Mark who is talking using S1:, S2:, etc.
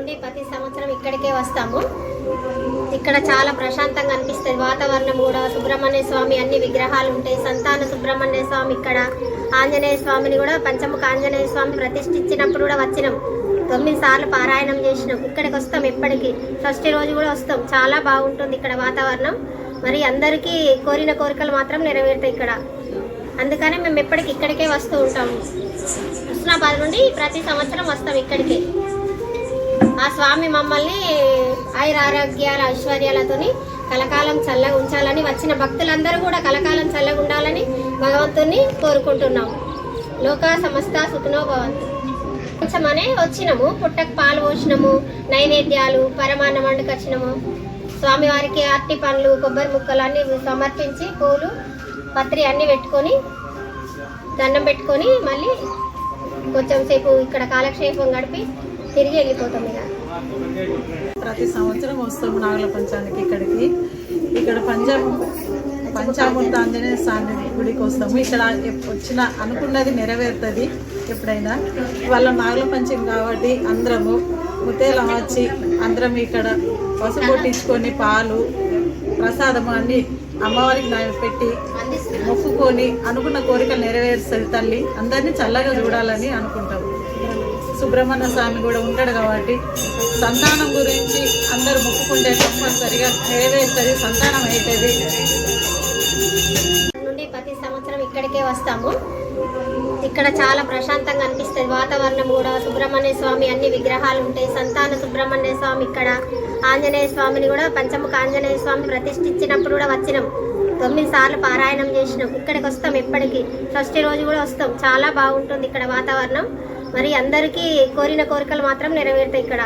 S1: నుండి ప్రతి సంవత్సరం ఇక్కడికే వస్తాము. ఇక్కడ చాలా ప్రశాంతంగా అనిపిస్తుంది. వాతావరణం కూడా సుబ్రహ్మణ్య స్వామి అన్ని విగ్రహాలు ఉంటాయి. సంతాన సుబ్రహ్మణ్య స్వామి ఇక్కడ ఆంజనేయ స్వామిని కూడా పంచముఖ ఆంజనేయ స్వామి ప్రతిష్ఠించినప్పుడు కూడా వచ్చినాం. తొమ్మిది సార్లు పారాయణం చేసినాం. ఇక్కడికి వస్తాం ఎప్పటికీ. ఫస్ట్ రోజు కూడా వస్తాం. చాలా బాగుంటుంది ఇక్కడ వాతావరణం. మరి అందరికీ కోరిన కోరికలు మాత్రం నెరవేరుతాయి ఇక్కడ. అందుకనే మేము ఎప్పటికి ఇక్కడికే వస్తూ ఉంటాము. హుస్నాబాద్ నుండి ప్రతి సంవత్సరం వస్తాం ఇక్కడికి. ఆ స్వామి మమ్మల్ని ఆయుర ఆరోగ్యాల ఐశ్వర్యాలతోని కలకాలం చల్లగా ఉంచాలని వచ్చిన భక్తులందరూ కూడా కలకాలం చల్లగా ఉండాలని భగవంతుని కోరుకుంటున్నాం లోక సమస్త సుఖనో భవంతు. కొంచెమనే వచ్చినాము పుట్టకు పాలు పోసినాము నైవేద్యాలు పరమాన్నం వండుకొచ్చినాము. స్వామివారికి అరటి పండ్లు కొబ్బరి ముక్కలు అన్ని సమర్పించి పూలు పత్రి అన్నీ పెట్టుకొని దండం పెట్టుకొని మళ్ళీ కొంచెం సేపు ఇక్కడ కాలక్షేపం గడిపి తిరిగి వెళ్ళిపోతాం ఇక
S2: ప్రతి సంవత్సరం వస్తాము నాగల పంచానికి ఇక్కడికి. ఇక్కడ పంజాబ్ పంచామృత ఆంజనేయ స్వామి గుడికి వస్తాము. ఇక్కడ వచ్చిన అనుకున్నది నెరవేరుతుంది ఎప్పుడైనా. వాళ్ళ నాగల పంచం కాబట్టి అందరము ముతేలం వచ్చి అందరం ఇక్కడ పసుపొట్టించుకొని పాలు ప్రసాదము అన్ని అమ్మవారికి పెట్టి మొక్కుకొని అనుకున్న కోరికలు నెరవేరుస్తుంది తల్లి. అందరినీ చల్లగా చూడాలని అనుకుంటాం సుబ్రహ్మణ్య స్వామి కూడా ఉంటాడు కాబట్టి సంతానం గురించి అందరూ మొక్కుకుంటే కంపల్సరిగా నెరవేరుతుంది సంతానం అవుతుంది.
S1: నుండి ప్రతి సంవత్సరం ఇక్కడికే వస్తాము. ఇక్కడ చాలా ప్రశాంతంగా అనిపిస్తుంది. వాతావరణం కూడా సుబ్రహ్మణ్య స్వామి అన్ని విగ్రహాలు ఉంటాయి. సంతాన సుబ్రహ్మణ్య స్వామి ఇక్కడ ఆంజనేయ స్వామిని కూడా పంచముఖ ఆంజనేయ స్వామి ప్రతిష్ఠించినప్పుడు కూడా వచ్చినాం. తొమ్మిది సార్లు పారాయణం చేసినాం. ఇక్కడికి వస్తాం ఎప్పటికీ. ఫస్ట్ రోజు కూడా వస్తాం. చాలా బాగుంటుంది ఇక్కడ వాతావరణం. మరి అందరికీ కోరిన కోరికలు మాత్రం నెరవేరుతాయి ఇక్కడ.